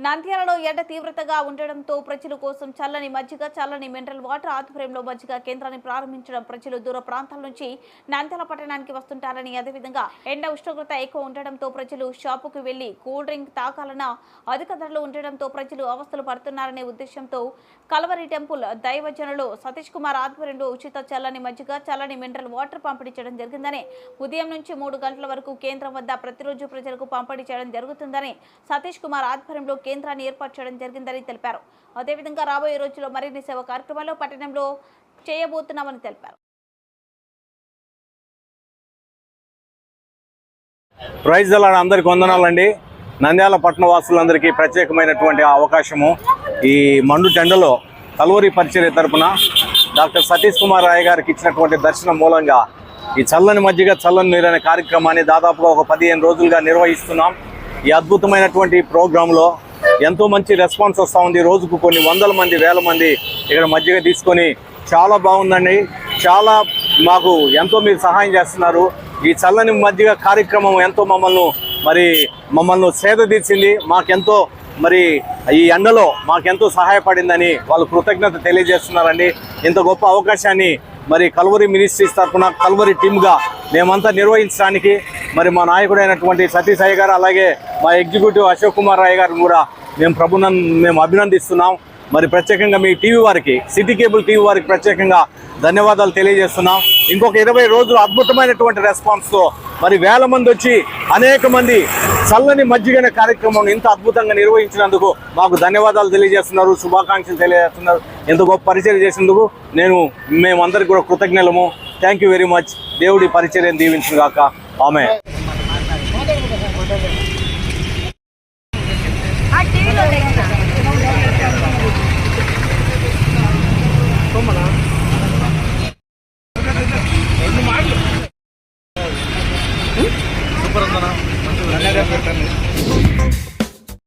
నంద్యాలలో ఎండ తీవ్రతగా ఉండడంతో ప్రజల కోసం చల్లని మజ్జిగ చల్లని మినరల్ వాటర్ ఆధ్వర్యంలో మజ్జిగ కేంద్రాన్ని ప్రారంభించడం ప్రజలు దూర ప్రాంతాల నుంచి నంద్యాల పట్టణానికి వస్తుంటారని అదేవిధంగా ఎండ ఉష్ణోగ్రత ఎక్కువ ఉండడంతో ప్రజలు షాపుకు వెళ్ళి కూల్ డ్రింక్ తాకాలన్న అధిక ధరలు ఉండడంతో ప్రజలు అవస్థలు పడుతున్నారనే ఉద్దేశంతో కలవరి టెంపుల్ దైవజనులు సతీష్ కుమార్ ఆధ్వర్యంలో ఉచిత చల్లని మజ్జిగ చల్లని మినరల్ వాటర్ పంపిణీ చేయడం జరిగిందని ఉదయం నుంచి మూడు గంటల వరకు కేంద్రం వద్ద ప్రతిరోజు ప్రజలకు పంపిణీ చేయడం జరుగుతుందని సతీష్ కుమార్ ఆధ్వర్యంలో కేంద్రాన్ని ఏర్పాటు చేయడం జరిగిందని తెలిపారు. అదేవిధంగా రాబోయే రోజుల్లో మరిన్ని సేవ కార్యక్రమాలు పట్టణంలో చేయబోతున్నామని తెలిపారు. ప్రైజ్ దళాడు అందరికి వందనాలండి. నంద్యాల పట్టణ వాసులందరికీ ప్రత్యేకమైనటువంటి అవకాశము. ఈ మండు టెండలో కలువరి పరిచర్య తరపున డాక్టర్ సతీష్ కుమార్ రాయ్ గారికి ఇచ్చినటువంటి దర్శనం మూలంగా ఈ చల్లని మజ్జిగ చల్లని నీరు అనే కార్యక్రమాన్ని దాదాపుగా ఒక పదిహేను రోజులుగా నిర్వహిస్తున్నాం. ఈ అద్భుతమైనటువంటి ప్రోగ్రాంలో ఎంతో మంచి రెస్పాన్స్ వస్తూ ఉంది. రోజుకు కొన్ని వందల మంది వేల మంది ఇక్కడ మజ్జిగ తీసుకొని చాలా బాగుందండి. చాలా మాకు ఎంతో మీరు సహాయం చేస్తున్నారు. ఈ చల్లని మజ్జిగ కార్యక్రమం ఎంతో మమ్మల్ని మరి మమ్మల్ని సేద తీర్చింది. మాకెంతో మరి ఈ ఎండలో మాకెంతో సహాయపడిందని వాళ్ళు కృతజ్ఞత తెలియజేస్తున్నారండి. ఇంత గొప్ప అవకాశాన్ని మరి కల్వరి మినిస్ట్రీస్ తరఫున కల్వరి టీమ్గా మేమంతా నిర్వహించడానికి మరి మా నాయకుడైనటువంటి సతీష్ అయ్య గారు అలాగే మా ఎగ్జిక్యూటివ్ అశోక్ కుమార్ రాయ్ గారు కూడా మేము ప్రభుత్వం మేము అభినందిస్తున్నాం. మరి ప్రత్యేకంగా మీ టీవీ వారికి సిటీ కేబుల్ టీవీ వారికి ప్రత్యేకంగా ధన్యవాదాలు తెలియజేస్తున్నాం. ఇంకొక ఇరవై రోజులు అద్భుతమైనటువంటి రెస్పాన్స్తో మరి వేల మంది వచ్చి అనేక మంది చల్లని మజ్జిగనే కార్యక్రమం ఇంత అద్భుతంగా నిర్వహించినందుకు మాకు ధన్యవాదాలు తెలియజేస్తున్నారు శుభాకాంక్షలు తెలియజేస్తున్నారు. ఎంత గొప్ప పరిచయం చేసినందుకు నేను మేమందరికి కూడా కృతజ్ఞలము. థ్యాంక్ యూ వెరీ మచ్ దేవుడి పరిచయం దీవించిన గాక ఆమె సూపర్ మంచిగా